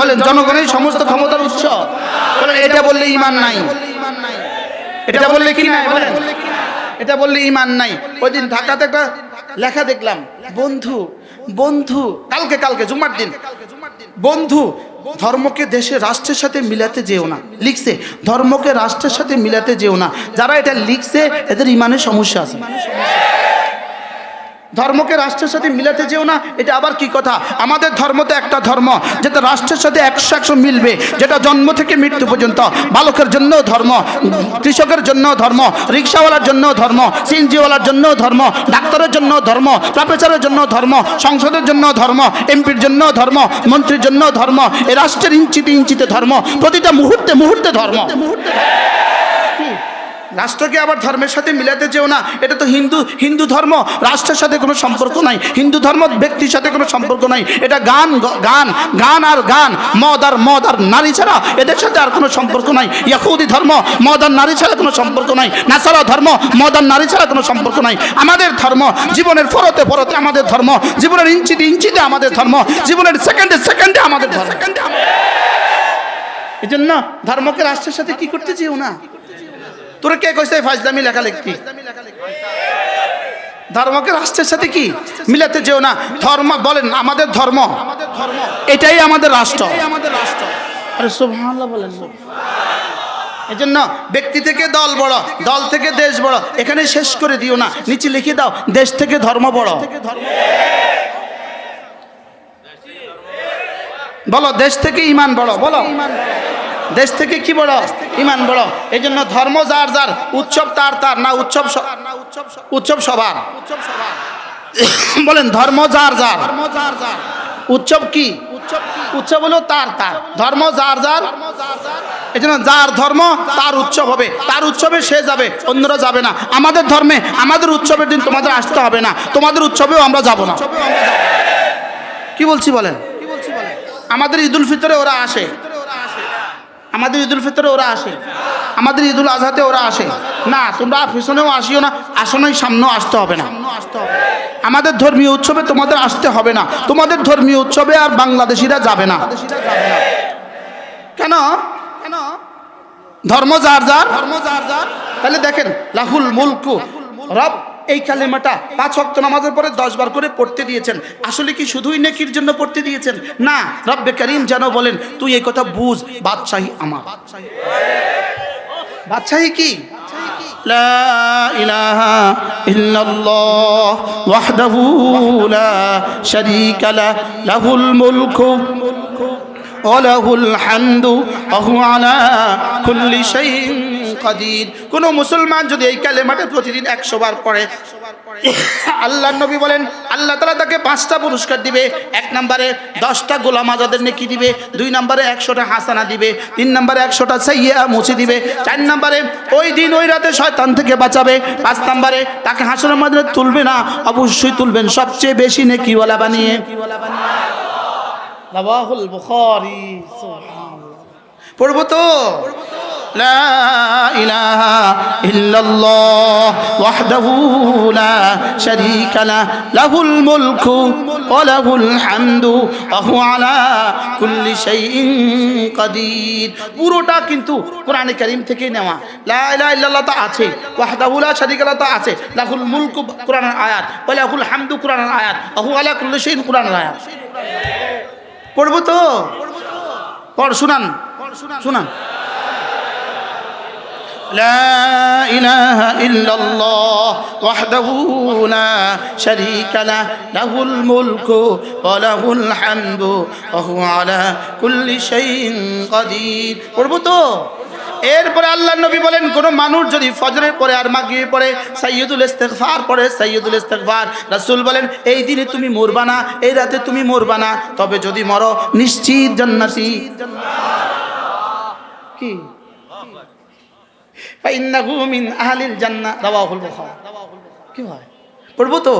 বলেন, জনগণের সমস্ত ক্ষমতার উৎস। বলেন, এটা বললে ইমান নাই। এটা বললে কি নাই? বলেন। এটা বললে ইমান নাই। ওই দিন ঢাকাতে একটা লেখা দেখলাম, বন্ধু বন্ধু, কালকে কালকে জুমার দিন। বন্ধু, ধর্মকে দেশে রাষ্ট্রের সাথে মিলাতে যেও না। লিখছে, ধর্মকে রাষ্ট্রের সাথে মিলাতে যেও না। যারা এটা লিখছে, এদের ইমানের সমস্যা আছে। ধর্মকে রাষ্ট্রের সাথে মিলাতে যেও না, এটা আবার কি কথা? আমাদের ধর্ম তো একটা ধর্ম, যেটা রাষ্ট্রের সাথে একশো একশো মিলবে, যেটা জন্ম থেকে মৃত্যু পর্যন্ত। বালকের জন্য ধর্ম, কৃষকের জন্য ধর্ম, রিক্সাওয়ালার জন্য ধর্ম, সিএনজিওয়ালার জন্য ধর্ম, ডাক্তারের জন্য ধর্ম, প্রফেসরের জন্য ধর্ম, সংসদের জন্য ধর্ম, এমপির জন্য ধর্ম, মন্ত্রীর জন্য ধর্ম এই রাষ্ট্রের ইঞ্চিতে ইঞ্চিতে ধর্ম, প্রতিটা মুহূর্তে মুহূর্তে ধর্ম। রাষ্ট্রকে আবার ধর্মের সাথে মিলাতে যেও না। এটা তো হিন্দু হিন্দু ধর্ম। রাষ্ট্রের সাথে কোনো সম্পর্ক নাই। হিন্দু ধর্ম ব্যক্তির সাথে কোনো সম্পর্ক নাই। এটা গান গান গান আর গান। মদ আর মদ আর নারী ছাড়া এদের সাথে আর কোনো সম্পর্ক নাই। ইয়াহুদি ধর্ম মদ আর নারী ছাড়া কোনো সম্পর্ক নাই। নাসারা ধর্ম মদ আর নারী ছাড়া কোনো সম্পর্ক নাই। আমাদের ধর্ম জীবনের ফরতে ফরতে আমাদের ধর্ম। জীবনের ইঞ্চিতে ইঞ্চিতে আমাদের ধর্ম। জীবনের সেকেন্ডে সেকেন্ডে আমাদের ধর্ম। এই জন্য ধর্মকে রাষ্ট্রের সাথে কি করতে চেয়েও না? তোরা কে কইছে ফাজলামি লেখা লিখতি ধর্মকে রাষ্ট্রের সাথে কি? মিলাতে যেও না। ধর্ম বলেন আমাদের ধর্ম। ধর্ম এটাই আমাদের রাষ্ট্র। আমাদের রাষ্ট্র। আরে সুবহানাল্লাহ বলেন এই জন্য ব্যক্তি থেকে দল বড় দল থেকে দেশ বড় এখানে শেষ করে দিও না। নিচে লিখে দাও দেশ থেকে ধর্ম বড়। বলো দেশ থেকে ইমান বড় বলো। দেশ থেকে কি বড় ইমান বড় এই জন্য ধর্ম যার যার, উৎসব তার তার, না উৎসব উৎসব সবার। বলেন, ধর্ম যার যার। উৎসব কি? উৎসব হলো তার তার। ধর্ম যার যার এই জন্য যার ধর্ম তার উৎসব হবে। তার উৎসবে সে যাবে, অন্যরা যাবে না। আমাদের ধর্মে, আমাদের উৎসবের দিন তোমাদের আসতে হবে না। তোমাদের উৎসবেও আমরা যাব না। কি বলছি বলেন? আমাদের ঈদুল ফিতরে ওরা আসে। আমাদের ঈদুল ফিতরে ওরা আসে। আমাদের ঈদুল আজহাতে ওরা আসে। না, তোমরা পিছনেও আসিও না, আসনেই সামনেও আসতে হবে না। আমাদের ধর্মীয় উৎসবে তোমাদের আসতে হবে না। তোমাদের ধর্মীয় উৎসবে আর বাংলাদেশিরা যাবে না। কেন? কেন ধর্ম যার যার ধর্ম যার যার। তাহলে দেখেন, লাহুল মুলকু, রব এই কালেমাটা পাঁচ অক্ত নামাজের পরে দশবার করে পড়তে দিয়েছেন। আসলে কি শুধুই নেকির জন্য পড়তে দিয়েছেন? না, রব্বে করিম যেন বলেন, তুই এই কথা বুঝ, বাদশাহী আমার। বাদশাহী কি? لا إله إلا الله وحده لا شريك له له الملك وله الحمد وهو على كل شيء কদির। কোনো মুসলমান যদি এই কালেমাটা প্রতিদিন একশো বার পড়ে আল্লাহ নবী বলেন আল্লাহ তালা তাকে পাঁচটা পুরস্কার দিবে। এক নম্বরে দশটা গোলাম আজাদের নেকি দিবে দুই নম্বরে একশোটা হাসানা দিবে তিন নম্বরে একশোটা সাইয়া মুছে দিবে চার নম্বরে ওই দিন ওই রাতে শয়তান থেকে বাঁচাবে পাঁচ নম্বরে তাকে হাসনের মাধ্যমে তুলবে না অবশ্যই তুলবেন সবচেয়ে বেশি নেকিওয়ালা বানিয়ে। পড়ব তো? لا إله إلا الله وحده لا شريك له له الملك وله الحمد وهو على كل شيء قدير পুরোটা কিন্তু কোরআনে কারীম থেকে নেওয়া। লা ইলাহা ইল্লাল্লাহ তো আছে, ওয়াহদাহু লা শারীকা লাহু তো আছে, লাহুল মুলক কোরআনের আয়াত ওয়া লাহুল হামদু কোরআনের আয়াত ওয়া হুয়া আলা কুল্লি শাইইন কোরআনের আয়াত। পড়ব তো? পড়, শুনান। শুনান। لا إله إلا الله وحده لا شريك له له الملك وله الحمد وهو على كل شيء قدير قربتو এরপরে আল্লাহ নবী বলেন, কোনো মানুষ যদি ফজরের পরে আর মাগিয়ে পড়ে সাইয়দুল ইস্তেকফার পরে সাইয়দুল ইস্তেকফার রাসুল বলেন, এই দিনে তুমি মরবা না, এই রাতে তুমি মরবা না, তবে যদি মরো, নিশ্চিত জান্নাতি। কি? কি হয় পড়ব তো?